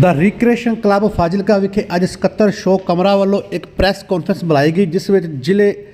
ਦਾ recreation club Fazilka ਵਿਖੇ ਅੱਜ ਸਕੱਤਰ ਸ਼ੋਅ ਕਮਰਾ ਵੱਲੋਂ ਇੱਕ ਪ੍ਰੈਸ ਕਾਨਫਰੰਸ ਬੁਲਾਈ ਗਈ, ਜਿਸ ਵਿੱਚ ਜ਼ਿਲ੍ਹੇ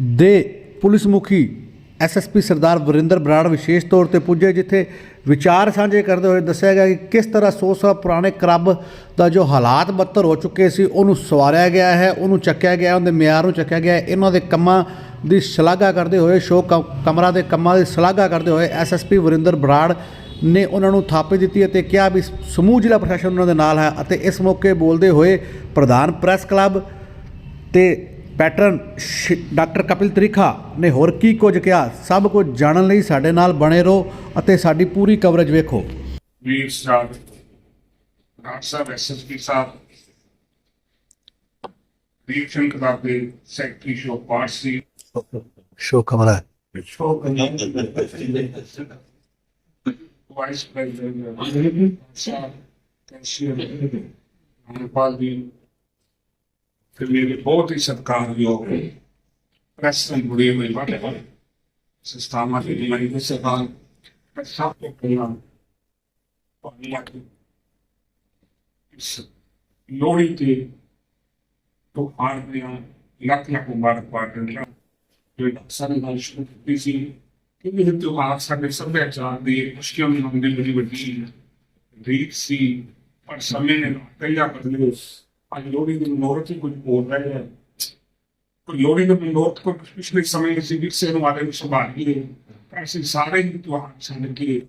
ਦੇ ਪੁਲਿਸ ਮੁਖੀ ਐਸਐਸਪੀ ਸਰਦਾਰ ਵਰਿੰਦਰ ਬਰਾੜ ਵਿਸ਼ੇਸ਼ ਤੌਰ ਤੇ ਪੁੱਜੇ, ਜਿੱਥੇ ਵਿਚਾਰ ਸਾਂਝੇ ਕਰਦੇ ਹੋਏ ਦੱਸਿਆ ਗਿਆ ਕਿ ਕਿਸ ਤਰ੍ਹਾਂ 100 ਸਾਲ ਪੁਰਾਣੇ ਕਲੱਬ ਦਾ ਜੋ ਹਾਲਾਤ ਬੱਤਰ ਹੋ ਚੁੱਕੇ ਸੀ, ਉਹਨੂੰ ਸਵਾਰਿਆ ਗਿਆ ਹੈ, ਉਹਨੂੰ ਚੱਕਿਆ ਗਿਆ, ਉਹਦੇ ਮਿਆਰ ਨੂੰ ਚੱਕਿਆ ਗਿਆ, ਇਹਨਾਂ ਦੇ ਕੰਮਾਂ ਦੀ ਸ਼ਲਾਘਾ ਕਰਦੇ ਹੋਏ ਸ਼ੋਅ ਕ- ਕਮਰਾ ਦੇ ਕੰਮਾਂ ਦੀ ਸ਼ਲਾਘਾ ਕਰਦੇ ਹੋਏ ਐਸਐਸਪੀ ਵਰਿੰਦਰ ਬਰਾੜ ਨੇ ਉਹਨਾਂ ਨੂੰ ਥਾਪੀ ਦਿੱਤੀ ਅਤੇ ਕਿਹਾ ਵੀ ਸਮੂਹ ਜ਼ਿਲ੍ਹਾ ਪ੍ਰਸ਼ਾਸਨ ਉਹਨਾਂ ਦੇ ਨਾਲ ਹੈ ਅਤੇ ਇਸ ਮੌਕੇ ਬੋਲਦੇ ਹੋਏ ਪ੍ਰਧਾਨ ਪ੍ਰੈਸ ਕਲੱਬ ਤੇ ਪੈਟਰਨ ਡਾਕਟਰ ਕਪਿਲ ਤ੍ਰਿਖਾ ਨੇ ਹੋਰ ਕੀ ਕੁਝ ਕਿਹਾ? ਸਭ ਕੁਝ ਜਾਣਨ ਲਈ ਸਾਡੇ ਨਾਲ ਬਣੇ ਰਹੋ ਅਤੇ ਸਾਡੀ ਪੂਰੀ ਕਵਰੇਜ ਵੇਖੋ। ਵੀਰ ਸਾਹਿਬ ਡਾਕਟਰ ਸਾਹਿਬ ਐਸਐਸਪੀ ਸਾਹਿਬ ਵੀਰ ਸਿੰਘ ਬਾਬੇ ਸੈਕਟਰੀ ਸ਼ੋ। ਪਾਰਸੀ ਕਮਰਾ ਸ਼ੋ ਪ੍ਰੈਜ਼ੀਡੈਂਟ ਸਾਹਿਬ ਕੈਂਸ਼ੀਅਰ ਅਨਪਾਲ ਜੀ ਫਿਰ ਮੇਰੇ ਬਹੁਤ ਹੀ ਸਤਿਕਾਰਯੋਗ ਪ੍ਰੈਸਨ ਬੁੜੀ ਹੋਈ ਬਾटे ਸਿਸਟਮਾਂ ਦੀ ਮਰੀ ਦੇ ਸਭਾ ਸਭ ਤੋਂ ਪਹਿਲਾਂ ਪਾਣੀ ਇਸ ਲੋਹੜੀ ਤੇ ਤੋਂ ਆਰਮੀਆਂ ਲੱਖ ਲੱਖ ਮੁਬਾਰਕਬਾਦ ਦਿੰਦਾ ਜੋ ਸਾਰੇ ਨਾਲ ਸ਼ੁਰੂ ਕੀਤੀ ਸੀ ਇਹ ਤਿਉਹਾਰ ਸਾਡੇ ਸੱਭਿਆਚਾਰ ਦੀ ਮੁਸ਼ਕਿਲ ਨੂੰ ਹੁੰਦੀ ਬੜੀ ਵੱਡੀ ਰੀਤ ਸੀ, ਪਰ ਸਮੇਂ ਨੇ ਪਹਿਲਾਂ ਬਦਲੇ। ਅੱਜ ਲੋਹੜੀ ਦੀ ਮਨੋਰਥ ਹੀ ਕੁਝ ਬੋਲ ਰਹੇ ਹੈ ਕੋਈ ਲੋਹੜੀ ਦੇ ਮਨੋਰਥ ਕੋ ਪਿਛਲੇ ਸਮੇਂ ਵਿੱਚ ਵਿਕਸੇ ਨੂੰ ਆਦੇ ਨੂੰ ਸੰਭਾਲੀਏ, ਤਾਂ ਅਸੀਂ ਸਾਰੇ ਹੀ ਤਿਉਹਾਰ ਛੱਡ ਕੇ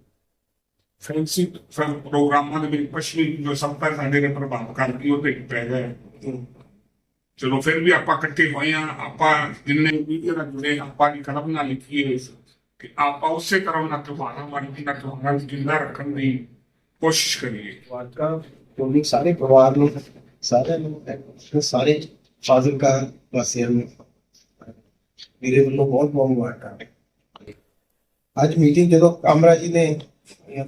ਫੈਂਸੀ ਪ੍ਰੋਗਰਾਮਾਂ ਦੇ ਵਿੱਚ ਪਛਮੀ ਜੋ ਸੰਪਰ ਸਾਡੇ ਨੇ ਪ੍ਰਭਾਵ ਕਰਦੀ ਉਹ ਤੇ ਪੈ ਗਿਆ। ਚਲੋ ਫਿਰ ਵੀ ਆਪਾਂ ਇਕੱਠੇ ਹੋਏ ਆ ਆਪਾਂ ਜਿੰਨੇ ਮੀਡੀਆ ਨਾਲ ਜੁੜੇ ਆਪਾਂ ਦੀ ਕਲਮ ਨਾਲ ਲਿਖੀਏ। ਕਿ ਆਪਾਂ ਉਸੇ ਤਰ੍ਹਾਂ ਨਾਲ ਤਿਉਹਾਰਾਂ ਵਾਲੀ ਨਾ ਤਿਉਹਾਰਾਂ ਜਿੰਦਾ ਰੱਖਣ ਦੀ ਕੋਸ਼ਿਸ਼ ਕਰੀਏ। ਵਾਟਕਾ ਉਹਨੀ ਸਾਰੇ ਪਰਿਵਾਰ ਨੂੰ, ਸਾਰਿਆਂ ਨੂੰ ਤੇ ਸਾਰੇ ਫਾਜ਼ਿਲਕਾ ਵਾਸੀਆਂ ਨੂੰ। ਮੇਰੇ ਵੱਲੋਂ ਬਹੁਤ ਬਹੁਤ ਮੁਬਾਰਕਾਂ ਅੱਜ ਮੀਟਿੰਗ ਜਦੋਂ ਕਾਮਰਾ ਜੀ ਨੇ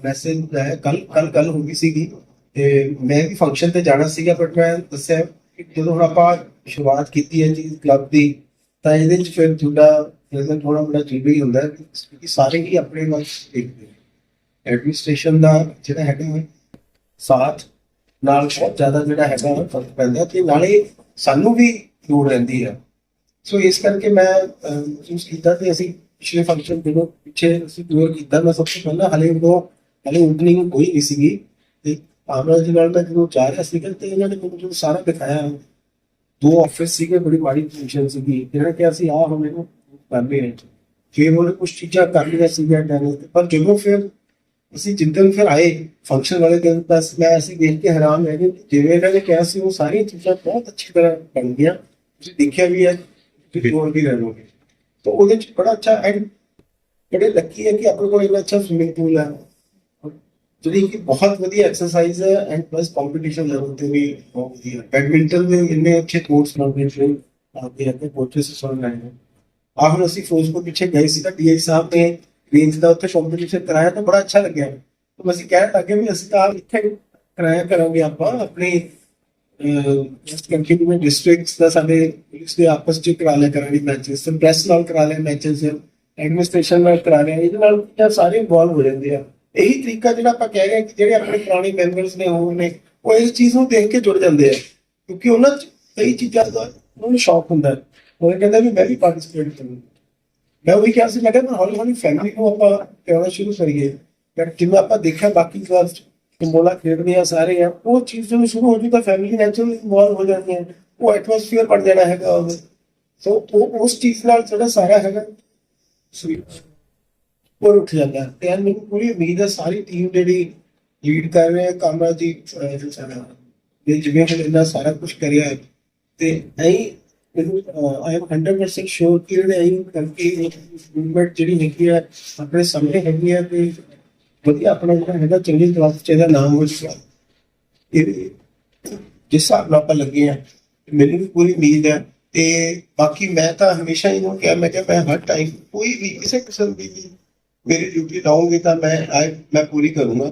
ਮੈਸੇਜ ਹੈ ਕੱਲ ਕੱਲ ਕੱਲ ਹੋ ਗਈ ਸੀਗੀ, ਤੇ ਮੈਂ ਵੀ ਫੰਕਸ਼ਨ ਤੇ ਜਾਣਾ ਸੀਗਾ ਬਟ ਮੈਂ ਦੱਸਿਆ ਜਦੋਂ ਹੁਣ ਆਪਾਂ ਸ਼ੁਰੂਆਤ ਕੀਤੀ ਹੈ ਜੀ ਕਲੱਬ ਦੀ, ਤਾਂ ਇਹਦੇ ਵਿੱਚ ਫਿਰ ਤੁਹਾਡਾ ਪ੍ਰੈਜ਼ੈਂਟ ਹੋਣਾ ਬੜਾ ਹੀ ਹੁੰਦਾ ਹੈ ਸਾਰੇ ਹੀ ਆਪਣੇ ਵੱਲ ਦੇਖਦੇ ਨੇ। ਐਡਮਿਨਿਸਟ੍ਰੇਸ਼ਨ ਦਾ ਜਿਹੜਾ ਹੈਗਾ ਸਾਥ ਨਾਲ ਬਹੁਤ ਜ਼ਿਆਦਾ ਜਿਹੜਾ ਹੈਗਾ ਫ਼ਰਕ ਪੈਂਦਾ ਤੇ ਨਾਲੇ ਸਾਨੂੰ ਵੀ ਲੋੜ ਰਹਿੰਦੀ ਹੈ। ਸੋ ਇਸ ਕਰਕੇ ਮੈਂ ਮਹਿਸੂਸ ਕੀਤਾ ਤੇ ਅਸੀਂ ਪਿਛਲੇ ਫੰਕਸ਼ਨ ਜਦੋਂ ਪਿੱਛੇ ਅਸੀਂ ਦੂਰ ਕੀਤਾ, ਮੈਂ ਸਭ ਤੋਂ ਪਹਿਲਾਂ ਹਲੇ ਉਦੋਂ ਹਲੇ ਓਪਨਿੰਗ ਕੋਈ ਨਹੀਂ ਸੀਗੀ। ਤੇ ਆਮਰਾ ਜੀ ਨਾਲ ਮੈਂ ਜਦੋਂ ਜਾ ਰਿਹਾ ਸੀਗਾ ਤੇ ਇਹਨਾਂ ਨੇ ਮੈਨੂੰ ਜਦੋਂ ਸਾਰਾ ਦਿਖਾਇਆ, ਦੋ ਆਫਿਸ ਸੀਗੇ, ਬੜੀ ਮਾੜੀ ਪੋਜੀਸ਼ਨ ਸੀਗੀ। ਇਹਨਾਂ ਨੇ ਕਿਹਾ ਸੀ, ਆਹ ਹੁਣ ਇਹਨੂੰ ਕਰਨੇ ਨੇ ਫਿਰ ਉਹਨੇ ਕੁਝ ਚੀਜ਼ਾਂ ਕਰ ਲਈਆਂ ਸੀਗੀਆਂ ਡੈਨਲ ਤੇ ਪਰ ਜਦੋਂ ਫਿਰ ਅਸੀਂ ਜਿੱਦਣ ਫਿਰ ਆਏ ਫੰਕਸ਼ਨ ਵਾਲੇ ਦਿਨ ਬਸ ਮੈਂ ਅਸੀਂ ਦੇਖ ਕੇ ਹੈਰਾਨ ਰਹਿ ਗਏ ਕਿ ਜਿਵੇਂ ਇਹਨਾਂ ਨੇ ਕਿਹਾ ਸੀ ਉਹ ਸਾਰੀਆਂ ਚੀਜ਼ਾਂ ਬਹੁਤ ਅੱਛੀ ਤਰ੍ਹਾਂ ਬਣ ਗਈਆਂ ਤੁਸੀਂ ਦੇਖਿਆ ਵੀ ਹੈ ਕਿ ਹੋਰ ਵੀ ਰਹੋਗੇ ਤਾਂ ਉਹਦੇ ਚ ਬੜਾ ਅੱਛਾ ਐਂਡ ਬੜੇ ਲੱਕੀ ਹੈ ਕਿ ਆਪਣੇ ਕੋਲ ਇੰਨਾ ਅੱਛਾ ਸਵਿਮਿੰਗ ਪੂਲ ਹੈ ਜਿਹੜੀ ਕਿ ਬਹੁਤ ਵਧੀਆ ਐਕਸਰਸਾਈਜ਼ ਹੈ ਐਂਡ ਪਲੱਸ ਕੰਪੀਟੀਸ਼ਨ ਲੈਵਲ ਤੇ ਵੀ ਬਹੁਤ ਵਧੀਆ ਬੈਡਮਿੰਟਨ ਦੇ ਇੰਨੇ ਅੱਛੇ ਕੋਰਟਸ ਬਣਦੇ ਨੇ ਆਪਦੇ ਆਪਣੇ ਕੋਚਸ ਸੁਣ ਰਹੇ ਨੇ ਹੁਣ ਅਸੀਂ ਫਿਰੋਜ਼ਪੁਰ ਪਿੱਛੇ ਗਏ ਸੀ ਤਾਂ ਡੀਆਈ ਸਾਹਿਬ ਨੇ ਰੇਂਜ ਦਾ ਉੱਥੇ ਕੰਪੀਟੀਸ਼ਨ ਕਰਾਇਆ ਤਾਂ ਬੜਾ ਅੱਛਾ ਲੱਗਿਆ। ਤਾਂ ਅਸੀਂ ਕਹਿਣ ਲੱਗੇ ਵੀ ਅਸੀਂ ਤਾਂ ਇੱਥੇ ਕਰਾਇਆ ਕਰਾਂਗੇ ਆਪਾਂ ਆਪਣੇ ਜਸਟ ਕੰਟੀਨਿਊਮੈਂਟ ਡਿਸਟ੍ਰਿਕਟਸ ਦਾ ਸਾਡੇ ਪੁਲਿਸ ਦੇ ਆਪਸ ਚ ਕਰਾ ਲਿਆ ਕਰਾਂਗੇ ਮੈਚਸ ਤੇ ਪ੍ਰੈਸ ਨਾਲ ਕਰਾ ਲਿਆ ਮੈਚਸ ਐਡਮਿਨਿਸਟ੍ਰੇਸ਼ਨ ਨਾਲ ਕਰਾ ਲਿਆ, ਇਹਦੇ ਨਾਲ ਇਹ ਸਾਰੇ ਇਨਵੋਲਵ ਹੋ ਜਾਂਦੇ ਆ। ਇਹੀ ਤਰੀਕਾ ਜਿਹੜਾ ਆਪਾਂ ਕਹਿ ਰਹੇ ਹਾਂ ਕਿ ਜਿਹੜੇ ਆਪਣੇ ਪੁਰਾਣੇ ਮੈਂਬਰਸ ਨੇ ਹੋਰ ਨੇ, ਉਹ ਇਸ ਚੀਜ਼ ਨੂੰ ਦੇਖ ਕੇ ਜੁੜ ਜਾਂਦੇ ਆ। ਕਿਉਂਕਿ ਉਹਨਾਂ ਚ ਕਈ ਚੀਜ਼ਾਂ ਦਾ ਉਹਨਾਂ ਨੂੰ ਸ਼ੌਕ ਹੁੰਦਾ। ਹੈ ਉਹ ਕਹਿੰਦਾ ਵੀ ਮੈਂ ਵੀ ਪਾਰਟਿਸਿਪੇਟ ਕਰੂੰ। ਮੈਂ ਉਹੀ ਕਿਹਾ ਸੀ ਮੈਂ ਕਿਹਾ ਹੌਲੀ ਹੌਲੀ ਫੈਮਿਲੀ ਨੂੰ ਆਪਾਂ ਪਿਆਉਣਾ ਸ਼ੁਰੂ ਕਰੀਏ। ਪਰ ਜਿਵੇਂ ਆਪਾਂ ਦੇਖਿਆ ਬਾਕੀ ਕਲਾਸ ਕੰਬੋਲਾ ਖੇਡਦੇ ਆ ਸਾਰੇ ਆ ਉਹ ਚੀਜ਼ ਜਦੋਂ ਸ਼ੁਰੂ ਹੋ ਜੂ ਤਾਂ ਫੈਮਿਲੀ ਨੈਚੁਰਲੀ ਇਨਵੋਲਵ ਹੋ ਜਾਂਦੀ ਹੈ ਉਹ ਐਟਮੋਸਫੀਅਰ ਬਣ ਜਾਣਾ ਹੈਗਾ ਉਹਦੇ। ਸੋ ਉਹ ਉਸ ਚੀਜ਼ ਨਾਲ ਜਿਹੜਾ ਸਾਰਾ ਹੈਗਾ ਸਵੀਟ ਉਹ ਉੱਠ ਜਾਂਦਾ। ਤੇ ਮੈਨੂੰ ਪੂਰੀ ਉਮੀਦ ਹੈ ਸਾਰੀ ਟੀਮ ਜਿਹੜੀ ਲੀਡ ਕਰ ਰਹੇ ਕਾਮਰਾ ਜੀ ਅਹ, ਸਾਡਾ ਜਿਵੇਂ ਹੁਣ ਇਹਨਾਂ ਸਾਰਾ ਕੁਝ ਕਰਿਆ ਤੇ ਐਂ ਆਈ ਐਮ 100% ਸ਼ੋਰ ਕਿ ਜਿਹੜੇ ਆਈ ਕਰਕੇ ਮੂਵਮੈਂਟ ਜਿਹੜੀ ਹੈਗੀ ਆ, ਆਪਣੇ ਸਾਹਮਣੇ ਹੈਗੀ ਆ ਤੇ ਵਧੀਆ ਆਪਣਾ ਜਿਹੜਾ ਹੈਗਾ ਚੰਗੀ ਕਲਾਸ ਚ ਇਹਦਾ ਨਾਮ ਹੋ ਚੁੱਕਾ ਇਹ ਜਿਸ ਹਾਲ ਨਾਲ ਆਪਾਂ ਲੱਗੇ ਆ, ਮੈਨੂੰ ਵੀ ਪੂਰੀ ਉਮੀਦ ਹੈ ਤੇ ਬਾਕੀ ਮੈਂ ਤਾਂ ਹਮੇਸ਼ਾ ਇਹਨੂੰ ਕਿਹਾ, ਮੈਂ ਕਿਹਾ ਮੈਂ ਹਰ ਟਾਈਮ ਕੋਈ ਵੀ ਕਿਸੇ ਕਿਸਮ ਦੀ ਮੇਰੀ ਡਿਊਟੀ ਲਾਉਂਗੀ ਤਾਂ ਮੈਂ ਮੈਂ ਪੂਰੀ ਕਰੂੰਗਾ।